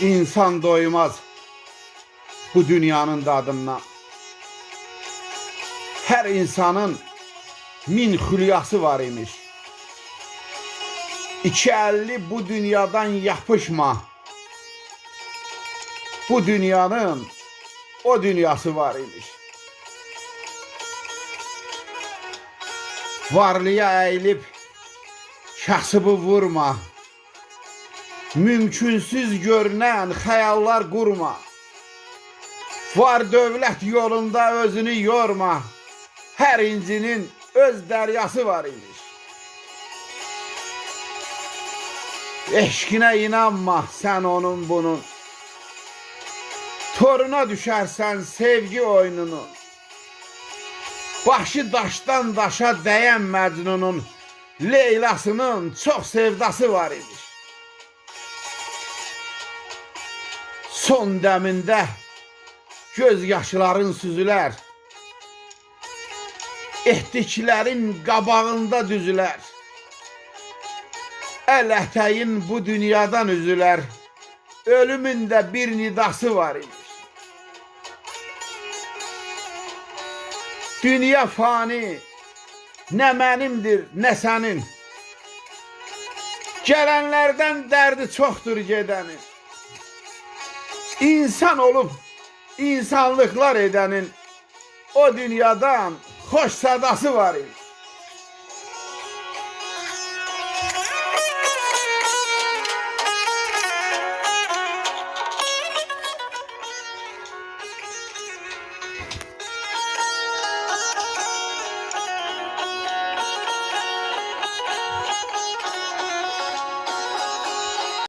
İnsan doymaz bu dünyanın dadından. Her insanın min hülyası var imiş. İki elli bu dünyadan yapışma. Bu dünyanın o dünyası var imiş. Varlıya eğilip kasıbı vurma. Mümkünsüz görünen hayallar kurma. Var dövlət yolunda özünü yorma. Her incinin öz deryası var imiş. Eşkine inanma sen onun bunun. Toruna düşersen sevgi oyununu. Başı daşdan daşa değen Mecnun'un Leylasının çok sevdası var imiş. Son dəmində göz yaşların süzülər. Etdiklərin qabağında düzülər. Əl ətəyin bu dünyadan üzülər. Ölümün də bir nidası var imiş. Dünya fani, nə mənimdir, nə sənin. Gələnlərdən dərdi çoxdur gedənin. İnsan olub insanlıklar edenin o dünyadan hoş sadası var imiş.